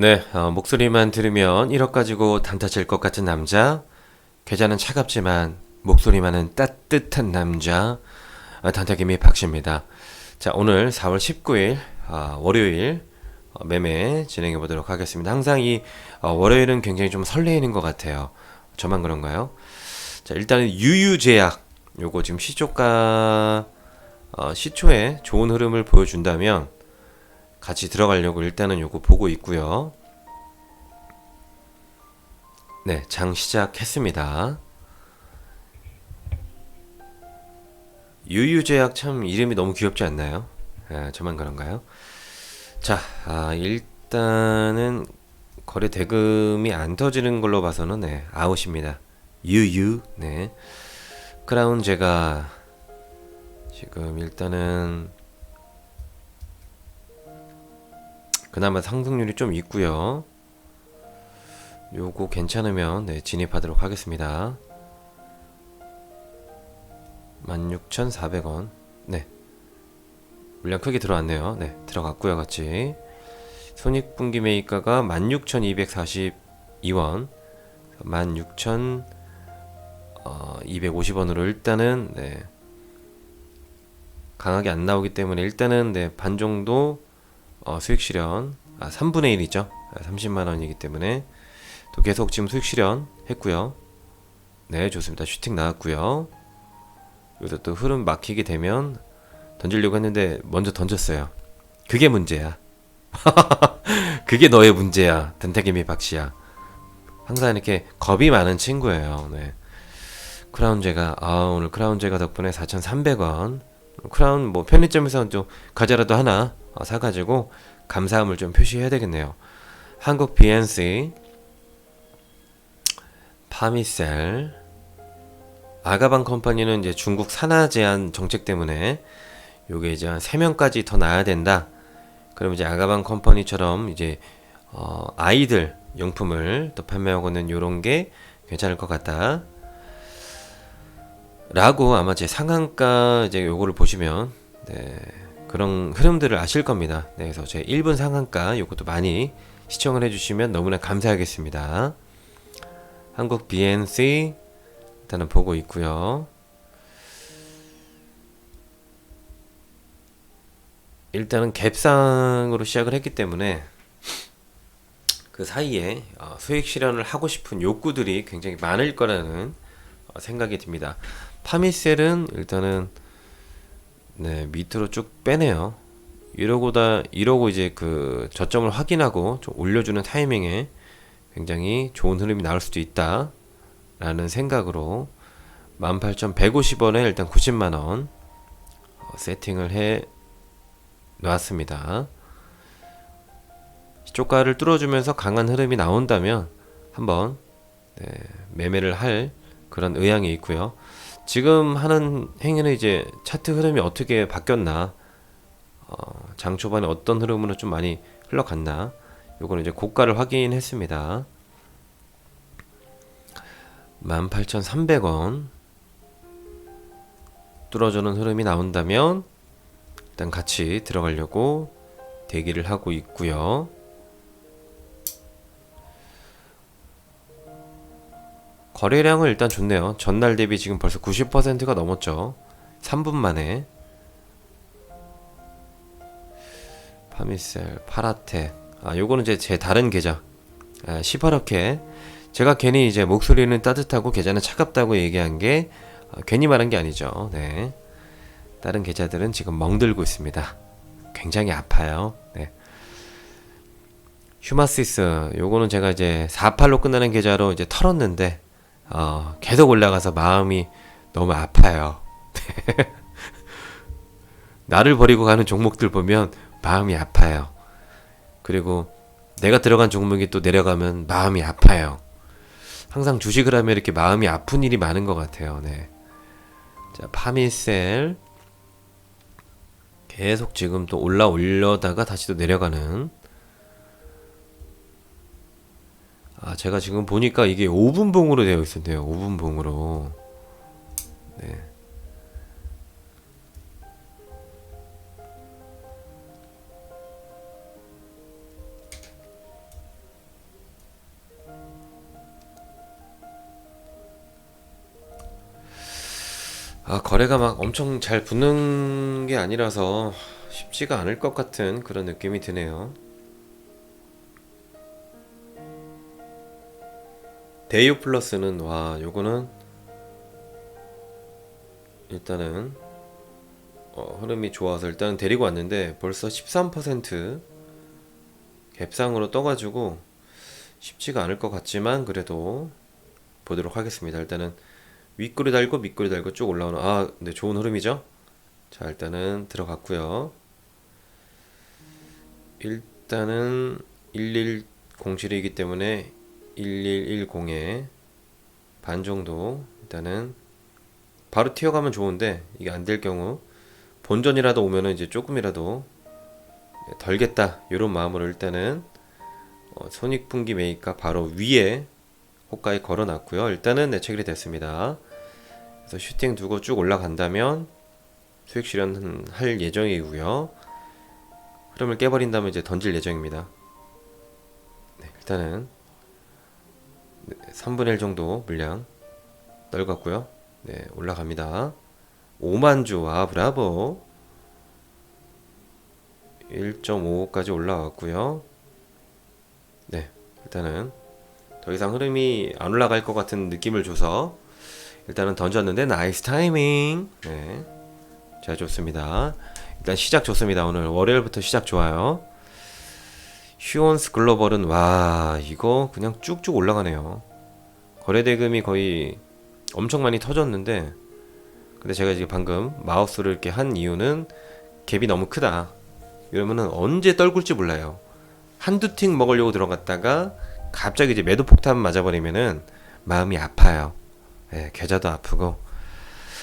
네, 어, 목소리만 들으면 1억 가지고 단타칠 것 같은 남자. 계좌는 차갑지만 목소리만은 따뜻한 남자. 아, 단타기미 박씨입니다. 자, 오늘 4월 19일 아, 월요일 어, 매매 진행해 보도록 하겠습니다. 항상 이 어, 월요일은 굉장히 좀 설레이는 것 같아요. 저만 그런가요? 자, 일단은 유유제약 요거 지금 시초가 어, 시초에 좋은 흐름을 보여준다면 같이 들어가려고 일단은 요거 보고 있고요. 네, 장 시작했습니다. 유유제약 참 이름이 너무 귀엽지 않나요? 아, 저만 그런가요? 자, 아, 일단은 거래 대금이 안 터지는 걸로 봐서는 네, 아웃입니다. 유유, 네. 크라운 제가 지금 일단은 그나마 상승률이 좀 있고요. 요거 괜찮으면 네, 진입하도록 하겠습니다. 16,400원. 네. 물량 크게 들어왔네요. 네, 들어갔고요, 같이. 손익분기 매입가가 16,242원. 16,250원으로 일단은 네. 강하게 안 나오기 때문에 일단은 네, 반 정도 어, 수익 실현 아 3분의 1이죠. 아, 30만 원이기 때문에 또 계속 지금 수익 실현 했고요. 네, 좋습니다. 슈팅 나왔고요. 여기서 또 흐름 막히게 되면 던지려고 했는데 먼저 던졌어요. 그게 문제야. 그게 너의 문제야. 덴타기미 박씨야. 항상 이렇게 겁이 많은 친구예요. 네. 크라운 제가 아 오늘 크라운 제가 덕분에 4,300원 크라운 뭐 편의점에서 좀 과자라도 하나 어, 사가지고 감사함을 좀 표시해야 되겠네요. 한국 BNC 파미셀 아가방 컴퍼니는 이제 중국 산하 제한 정책 때문에 요게 이제 한 3명까지 더 나야 된다. 그럼 이제 아가방 컴퍼니처럼 이제 어, 아이들 용품을 또 판매하고 있는 요런 게 괜찮을 것 같다. 라고 아마 제 상한가 이제 요거를 보시면 네, 그런 흐름들을 아실 겁니다. 네, 그래서 제 1분 상한가 요것도 많이 시청을 해주시면 너무나 감사하겠습니다. 한국 BNC 일단은 보고 있고요. 일단은 갭상으로 시작을 했기 때문에 그 사이에 어, 수익 실현을 하고 싶은 욕구들이 굉장히 많을 거라는 어, 생각이 듭니다. 파미셀은 일단은 네 밑으로 쭉 빼네요. 이러고다 이러고 이제 그 저점을 확인하고 좀 올려주는 타이밍에 굉장히 좋은 흐름이 나올 수도 있다라는 생각으로 18,150원에 일단 90만 원 어, 세팅을 해 놨습니다. 시초가를 뚫어주면서 강한 흐름이 나온다면 한번 네, 매매를 할 그런 의향이 있고요. 지금 하는 행위는 이제 차트 흐름이 어떻게 바뀌었나, 어, 장 초반에 어떤 흐름으로 좀 많이 흘러갔나, 요거는 이제 고가를 확인했습니다. 18,300원 뚫어주는 흐름이 나온다면 일단 같이 들어가려고 대기를 하고 있고요. 거래량은 일단 좋네요. 전날 대비 지금 벌써 90%가 넘었죠. 3분 만에. 파미셀, 파라테. 아, 요거는 이제 제 다른 계좌. 아, 시퍼렇게. 제가 괜히 이제 목소리는 따뜻하고 계좌는 차갑다고 얘기한 게 아, 괜히 말한 게 아니죠. 네. 다른 계좌들은 지금 멍들고 있습니다. 굉장히 아파요. 네. 휴마시스 요거는 제가 이제 48로 끝나는 계좌로 이제 털었는데 어, 계속 올라가서 마음이 너무 아파요. 나를 버리고 가는 종목들 보면 마음이 아파요. 그리고 내가 들어간 종목이 또 내려가면 마음이 아파요. 항상 주식을 하면 이렇게 마음이 아픈 일이 많은 것 같아요. 네. 자, 파미셀. 계속 지금 또 올라 올려다가 다시 또 내려가는. 아, 제가 지금 보니까 이게 5분봉으로 되어 있었네요. 5분봉으로. 네. 아, 거래가 막 엄청 잘 붙는 게 아니라서 쉽지가 않을 것 같은 그런 느낌이 드네요. 데이오 플러스는 와, 요거는 일단은 어, 흐름이 좋아서 일단 데리고 왔는데 벌써 13% 갭상으로 떠가지고 쉽지가 않을 것 같지만 그래도 보도록 하겠습니다. 일단은 윗꼬리 달고 밑꼬리 달고 쭉 올라오는 아, 네 좋은 흐름이죠. 자, 일단은 들어갔고요. 일단은 1107이기 때문에 1110에 반 정도 일단은 바로 튀어가면 좋은데 이게 안 될 경우 본전이라도 오면은 이제 조금이라도 덜겠다 이런 마음으로 일단은 어, 손익분기 매입가 바로 위에 호가에 걸어놨고요. 일단은 내 체결이 됐습니다. 그래서 슈팅 두고 쭉 올라간다면 수익 실현할 예정이고요. 흐름을 깨버린다면 이제 던질 예정입니다. 네, 일단은 3분의 1 정도 물량 떨궜고요. 네, 올라갑니다. 5만 주와 브라보 1.55까지 올라왔고요. 네, 일단은 더 이상 흐름이 안 올라갈 것 같은 느낌을 줘서 일단은 던졌는데 나이스 타이밍. 네, 잘 좋습니다. 일단 시작 좋습니다. 오늘 월요일부터 시작 좋아요. 휴원스 글로벌은 와 이거 그냥 쭉쭉 올라가네요. 거래 대금이 거의 엄청 많이 터졌는데 근데 제가 지금 방금 마우스를 이렇게 한 이유는 갭이 너무 크다. 이러면은 언제 떨굴지 몰라요. 한두 틱 먹으려고 들어갔다가 갑자기 이제 매도 폭탄 맞아버리면은 마음이 아파요. 예, 계좌도 아프고.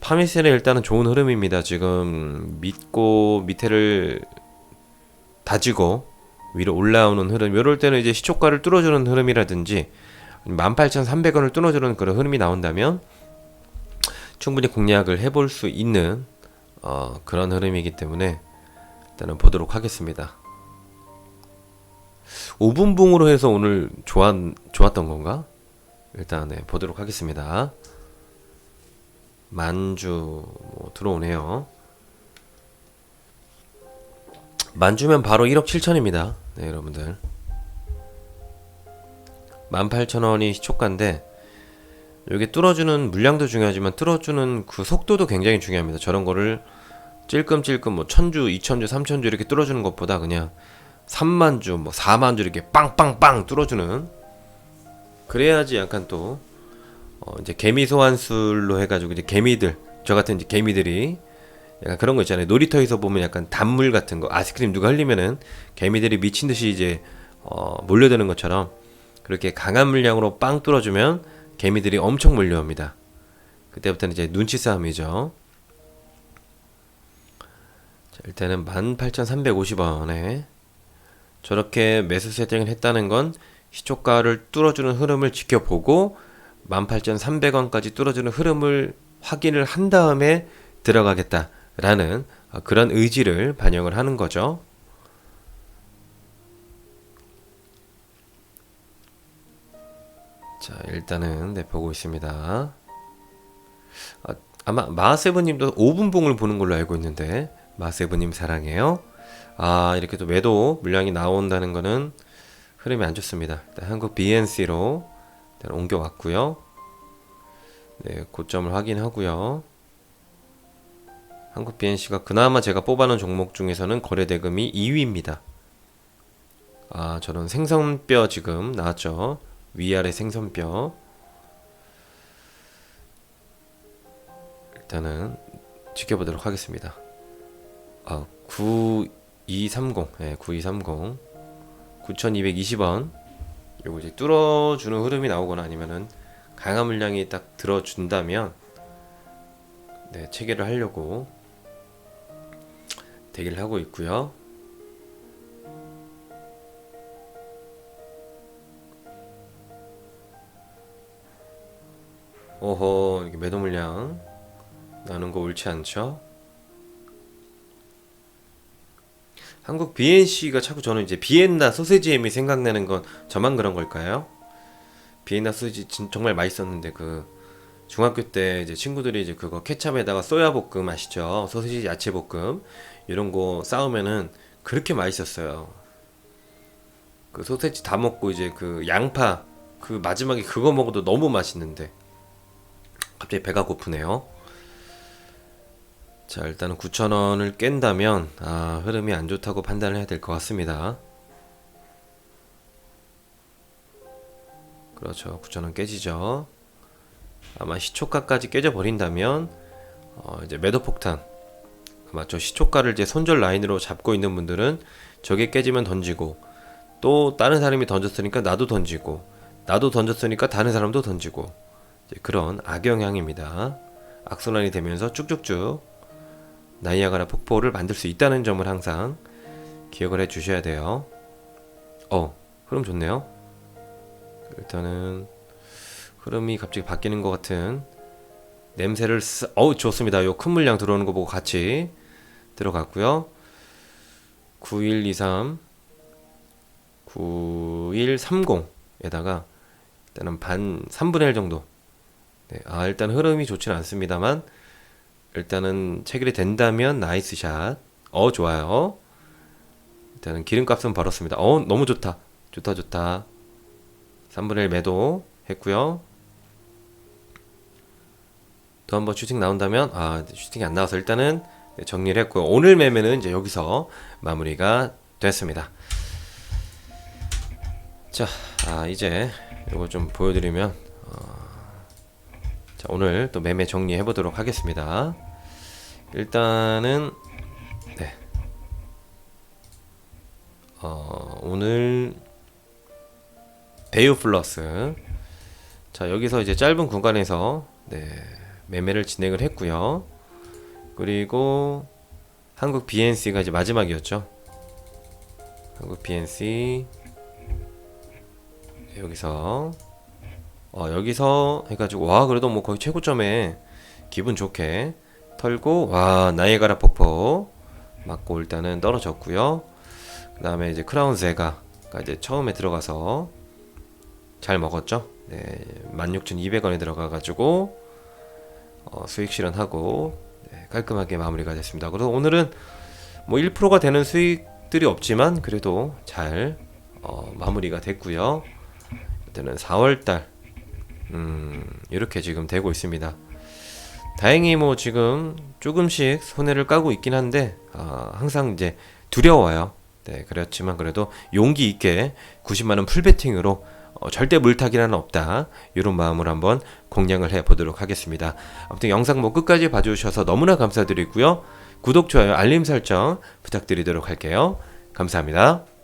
파미셀은 일단은 좋은 흐름입니다. 지금 믿고 밑에를 다지고 위로 올라오는 흐름. 이럴 때는 이제 시초가를 뚫어주는 흐름이라든지 18,300원을 뚫어주는 그런 흐름이 나온다면 충분히 공략을 해볼 수 있는 어, 그런 흐름이기 때문에 일단은 보도록 하겠습니다. 5분 봉으로 해서 오늘 좋았, 좋았던 건가? 일단 네, 보도록 하겠습니다. 만주 뭐 들어오네요. 만주면 바로 1억 7천입니다. 네, 여러분들. 18,000원이 시초가인데 여기 뚫어주는 물량도 중요하지만 뚫어주는 그 속도도 굉장히 중요합니다. 저런 거를 찔끔찔끔 뭐 천주, 이천주, 삼천주 이렇게 뚫어주는 것보다 그냥 3만 주, 뭐 4만 주 이렇게 빵빵빵 뚫어주는 그래야지 약간 또 어 이제 개미 소환술로 해가지고 이제 개미들 저 같은 이제 개미들이 약간 그런 거 있잖아요. 놀이터에서 보면 약간 단물 같은 거 아이스크림 누가 흘리면은 개미들이 미친 듯이 이제 어 몰려드는 것처럼 그렇게 강한 물량으로 빵 뚫어주면 개미들이 엄청 몰려옵니다. 그때부터는 이제 눈치 싸움이죠. 자, 일단은 18,350원에 저렇게 매수 세팅을 했다는 건 시초가를 뚫어주는 흐름을 지켜보고 18,300원까지 뚫어주는 흐름을 확인을 한 다음에 들어가겠다라는 어, 그런 의지를 반영을 하는 거죠. 자, 일단은 네 보고 있습니다. 아, 아마 마세븐님도 5분 봉을 보는 걸로 알고 있는데 마세븐님 사랑해요. 아 이렇게 또 매도 물량이 나온다는 거는 흐름이 안 좋습니다. 한국 BNC로 옮겨왔고요. 네, 고점을 확인하고요. 한국 BNC가 그나마 제가 뽑아놓은 종목 중에서는 거래 대금이 2위입니다. 아, 저런 생선뼈 지금 나왔죠. 위아래 생선뼈. 일단은 지켜보도록 하겠습니다. 아, 9230. 예, 9230. 9220원. 요거 이제 뚫어주는 흐름이 나오거나 아니면은 강한 물량이 딱 들어준다면 네, 체결을 하려고 대기를 하고 있고요. 오호, 이렇게 매도 물량 나는 거 옳지 않죠? 한국 BNC가 자꾸 저는 이제 비엔나 소세지 햄이 생각나는 건 저만 그런 걸까요? 비엔나 소세지 진, 정말 맛있었는데 그 중학교 때 이제 친구들이 이제 그거 케찹에다가 소야 볶음 아시죠? 소시지 야채 볶음 이런 거 싸우면은 그렇게 맛있었어요. 그 소세지 다 먹고 이제 그 양파 그 마지막에 그거 먹어도 너무 맛있는데 갑자기 배가 고프네요. 자 일단은 9,000원을 깬다면 아 흐름이 안 좋다고 판단을 해야 될 것 같습니다. 그렇죠. 9,000원 깨지죠. 아마 시초가까지 깨져 버린다면 어, 이제 매도 폭탄 아마 저 시초가를 이제 손절 라인으로 잡고 있는 분들은 저게 깨지면 던지고 또 다른 사람이 던졌으니까 나도 던지고 나도 던졌으니까 다른 사람도 던지고 그런 악영향입니다. 악순환이 되면서 쭉쭉쭉 나이아가라 폭포를 만들 수 있다는 점을 항상 기억을 해 주셔야 돼요. 어, 흐름 좋네요. 일단은 흐름이 갑자기 바뀌는 것 같은 냄새를 쓰... 어우 좋습니다. 요 큰 물량 들어오는 거 보고 같이 들어갔고요. 9123 9130에다가 일단은 반 3분의 1 정도. 네, 아 일단 흐름이 좋지는 않습니다만 일단은 체결이 된다면 나이스 샷. 어 좋아요. 일단은 기름값은 벌었습니다. 어 너무 좋다. 좋다 좋다. 3분의 1 매도 했고요. 또 한번 슈팅 나온다면 아 슈팅이 안 나와서 일단은 네, 정리를 했고요. 오늘 매매는 이제 여기서 마무리가 됐습니다. 자, 아 이제 이거 좀 보여드리면 어, 자 오늘 또 매매 정리해 보도록 하겠습니다. 일단은 네. 어, 오늘 베이오 플러스 자 여기서 이제 짧은 구간에서 네, 매매를 진행을 했고요. 그리고 한국 BNC가 이제 마지막이었죠. 한국 BNC 여기서 어, 여기서 해가지고 와 그래도 뭐 거의 최고점에 기분 좋게 털고 와 나이가라 폭포 맞고 일단은 떨어졌고요. 그 다음에 이제 크라운 제가 이제 처음에 들어가서 잘 먹었죠. 네, 16,200원에 들어가가지고 어, 수익 실현하고 네, 깔끔하게 마무리가 됐습니다. 그래서 오늘은 뭐 1%가 되는 수익들이 없지만 그래도 잘 어, 마무리가 됐고요. 이때는 4월달 음, 이렇게 지금 되고 있습니다. 다행히 뭐 지금 조금씩 손해를 까고 있긴 한데 아, 항상 이제 두려워요. 네, 그렇지만 그래도 용기 있게 90만 원 풀베팅으로 어, 절대 물타기는 없다. 이런 마음으로 한번 공략을 해 보도록 하겠습니다. 아무튼 영상 뭐 끝까지 봐주셔서 너무나 감사드리고요. 구독, 좋아요, 알림 설정 부탁드리도록 할게요. 감사합니다.